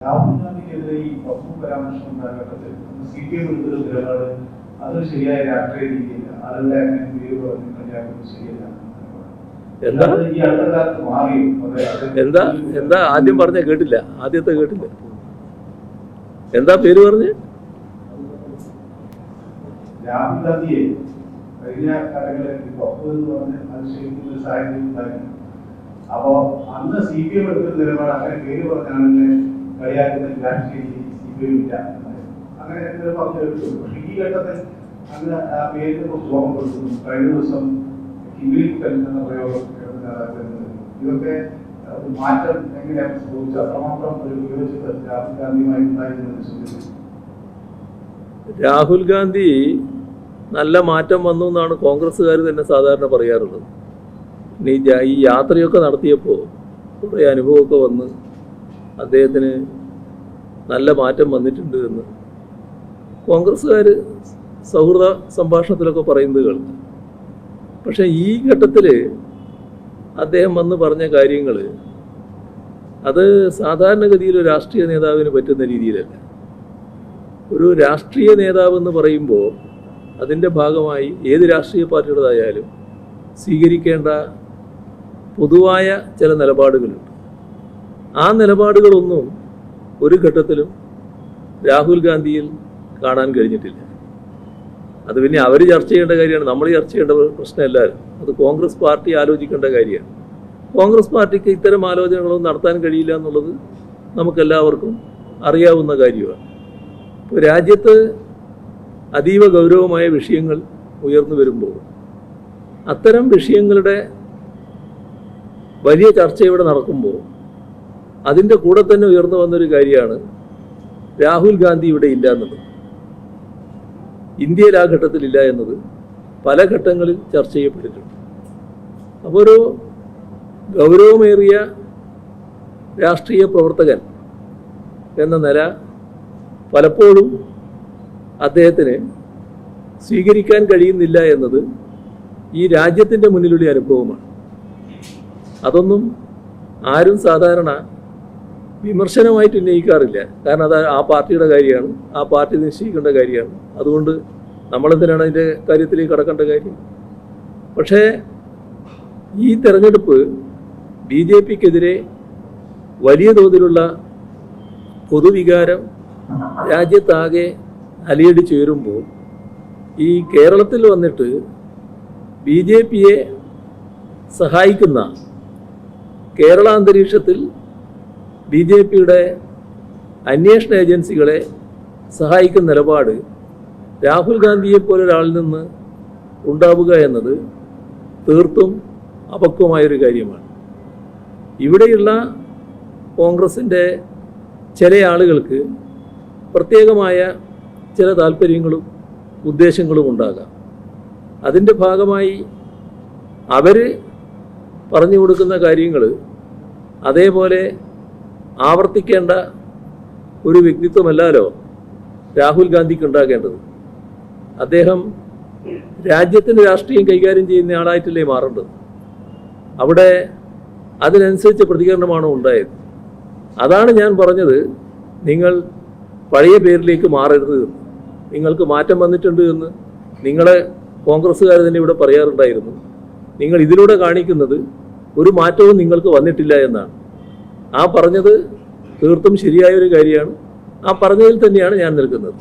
രാഹുൽ ഗാന്ധിക്കെതിരെ ഈ വസ്തു പരാമർശം ഉണ്ടായ ഘട്ടത്തിൽ സി പി എം എടുത്തൊരു നിലപാട് അത് ശരിയായ രാഷ്ട്രീയ രീതിയില്ല. ആളുകളെ അങ്ങനെ പേര് കളിയാക്കുന്നത് ശരിയല്ല. എന്താ? ഈ അടുത്ത കാലത്ത് മാറി എന്താ? എന്താ? ആദ്യം പറഞ്ഞ കേട്ടില്ല. ആദ്യത്തെ കേട്ടില്ല. എന്താ പേര് പറഞ്ഞ്? രാഹുൽ ഗാന്ധിയെ കഴിഞ്ഞ കാലങ്ങളിൽ എന്ന് പറഞ്ഞ് ശരിക്കും ഒരു സാഹചര്യം ഉണ്ടായിരുന്നു. അപ്പോ അന്ന് സി പി എം എടുത്തൊരു നിലപാട് അങ്ങനെ പേര് പറഞ്ഞാണെന്ന് കളിയാക്കുന്ന രാഷ്ട്രീയ രീതി സി പി എം ഇല്ല എന്നായിരുന്നു. അങ്ങനെ പറഞ്ഞു ഈ ഘട്ടത്തിൽ അന്ന് ആ പേരിനെ കുറിച്ച് ഓർമ്മ കൊടുക്കുന്നു കഴിഞ്ഞ ദിവസം കിങ്ങിലിക്കുട്ടൻ എന്ന പ്രയോഗം ഇതൊക്കെ മാറ്റം എങ്ങനെയാണ് സംഭവിച്ചത്? അത്രമാത്രം ഒരു വിയോജിപ്പ് രാഹുൽ ഗാന്ധിയുമായി ഉണ്ടായിരുന്നത് രാഹുൽ ഗാന്ധി നല്ല മാറ്റം വന്നു എന്നാണ് കോൺഗ്രസ്സുകാർ തന്നെ സാധാരണ പറയാറുള്ളത്. ഇനി ഈ യാത്രയൊക്കെ നടത്തിയപ്പോൾ കുറേ അനുഭവമൊക്കെ വന്ന് അദ്ദേഹത്തിന് നല്ല മാറ്റം വന്നിട്ടുണ്ട് എന്ന്. കോൺഗ്രസ്സുകാർ സൗഹൃദ സംഭാഷണത്തിലൊക്കെ പറയുന്നത് കേൾക്കും. പക്ഷേ ഈ ഘട്ടത്തിൽ അദ്ദേഹം വന്ന് പറഞ്ഞ കാര്യങ്ങൾ അത് സാധാരണഗതിയിൽ ഒരു രാഷ്ട്രീയ നേതാവിന് പറ്റുന്ന രീതിയിലല്ല. ഒരു രാഷ്ട്രീയ നേതാവ് എന്ന് പറയുമ്പോൾ അതിന്റെ ഭാഗമായി ഏത് രാഷ്ട്രീയ പാർട്ടിയുടേതായാലും സ്വീകരിക്കേണ്ട പൊതുവായ ചില നിലപാടുകളുണ്ട്. ആ നിലപാടുകളൊന്നും ഒരു ഘട്ടത്തിലും രാഹുൽ ഗാന്ധിയിൽ കാണാൻ കഴിഞ്ഞിട്ടില്ല. അത് പിന്നെ അവർ ചർച്ച ചെയ്യേണ്ട കാര്യമാണ്. നമ്മൾ ചർച്ച ചെയ്യേണ്ട പ്രശ്നമല്ലാരും അത് കോൺഗ്രസ് പാർട്ടി ആലോചിക്കേണ്ട കാര്യമാണ്. കോൺഗ്രസ് പാർട്ടിക്ക് ഇത്തരം ആലോചനകളൊന്നും നടത്താൻ കഴിയില്ല എന്നുള്ളത് നമുക്കെല്ലാവർക്കും അറിയാവുന്ന കാര്യമാണ്. ഇപ്പോൾ രാജ്യത്ത് അതീവ ഗൗരവമായ വിഷയങ്ങൾ ഉയർന്നു വരുമ്പോൾ അത്തരം വിഷയങ്ങളുടെ വലിയ ചർച്ച ഇവിടെ നടക്കുമ്പോൾ അതിന്റെ കൂടെ തന്നെ ഉയർന്നു വന്നൊരു കാര്യമാണ് രാഹുൽ ഗാന്ധി ഇവിടെ ഇല്ല എന്നുള്ളത് ഇന്ത്യയിൽ ആ ഘട്ടത്തിലില്ല എന്നത് പല ഘട്ടങ്ങളിൽ ചർച്ച ചെയ്യപ്പെട്ടിട്ടുണ്ട്. അപ്പോൾ ഒരു ഗൗരവമേറിയ രാഷ്ട്രീയ പ്രവർത്തകൻ എന്ന നില പലപ്പോഴും അദ്ദേഹത്തിന് സ്വീകരിക്കാൻ കഴിയുന്നില്ല എന്നത് ഈ രാജ്യത്തിന്റെ മുന്നിലുള്ള അനുഭവമാണ്. അതൊന്നും ആരും സാധാരണ വിമർശനമായിട്ട് ഉന്നയിക്കാറില്ല. കാരണം അത് ആ പാർട്ടിയുടെ കാര്യമാണ് ആ പാർട്ടി നിശ്ചയിക്കേണ്ട കാര്യമാണ്. അതുകൊണ്ട് നമ്മളെന്തിനാണ് അതിന്റെ കാര്യത്തിലേക്ക് കടക്കേണ്ട കാര്യം? പക്ഷേ ഈ തെരഞ്ഞെടുപ്പ് ബി ജെ പിക്കെതിരെ വലിയ തോതിലുള്ള പൊതുവികാരം രാജ്യത്താകെ അലിയടി ചേരുമ്പോൾ ഈ കേരളത്തിൽ വന്നിട്ട് ബി ജെ പിയെ സഹായിക്കുന്ന കേരള അന്തരീക്ഷത്തിൽ ബി ജെ പിയുടെ അന്വേഷണ ഏജൻസികളെ സഹായിക്കുന്ന നിലപാട് രാഹുൽ ഗാന്ധിയെ പോലെ ഒരാളിൽ നിന്ന് ഉണ്ടാവുക എന്നത് തീർത്തും അപക്വമായൊരു കാര്യമാണ്. ഇവിടെയുള്ള കോൺഗ്രസിന്റെ ചില ആളുകൾക്ക് പ്രത്യേകമായ ചില താല്പര്യങ്ങളും ഉദ്ദേശങ്ങളും ഉണ്ടാകാം. അതിന്റെ ഭാഗമായി അവർ പറഞ്ഞു കൊടുക്കുന്ന കാര്യങ്ങൾ അതേപോലെ ആവർത്തിക്കേണ്ട ഒരു വ്യക്തിത്വമല്ലല്ലോ രാഹുൽ ഗാന്ധിക്ക് ഉണ്ടാകേണ്ടത്? അദ്ദേഹം രാജ്യത്തിന്റെ രാഷ്ട്രീയം കൈകാര്യം ചെയ്യുന്ന ആളായിട്ടല്ലേ മാറേണ്ടത്? അവിടെ അതിനനുസരിച്ച് പ്രതികരണമാണ് ഉണ്ടായത്? അതാണ് ഞാൻ പറഞ്ഞത്. നിങ്ങൾ പഴയ പേരിലേക്ക് മാറരുത് എന്ന്. നിങ്ങൾക്ക് മാറ്റം വന്നിട്ടുണ്ട് എന്ന് നിങ്ങളെ കോൺഗ്രസ്സുകാർ തന്നെ ഇവിടെ പറയാറുണ്ടായിരുന്നു. നിങ്ങൾ ഇതിലൂടെ കാണിക്കുന്നത് ഒരു മാറ്റവും നിങ്ങൾക്ക് വന്നിട്ടില്ല എന്നാണ്. ആ പറഞ്ഞത് തീർത്തും ശരിയായ ഒരു കാര്യമാണ്. ആ പറഞ്ഞതിൽ തന്നെയാണ് ഞാൻ നിൽക്കുന്നത്.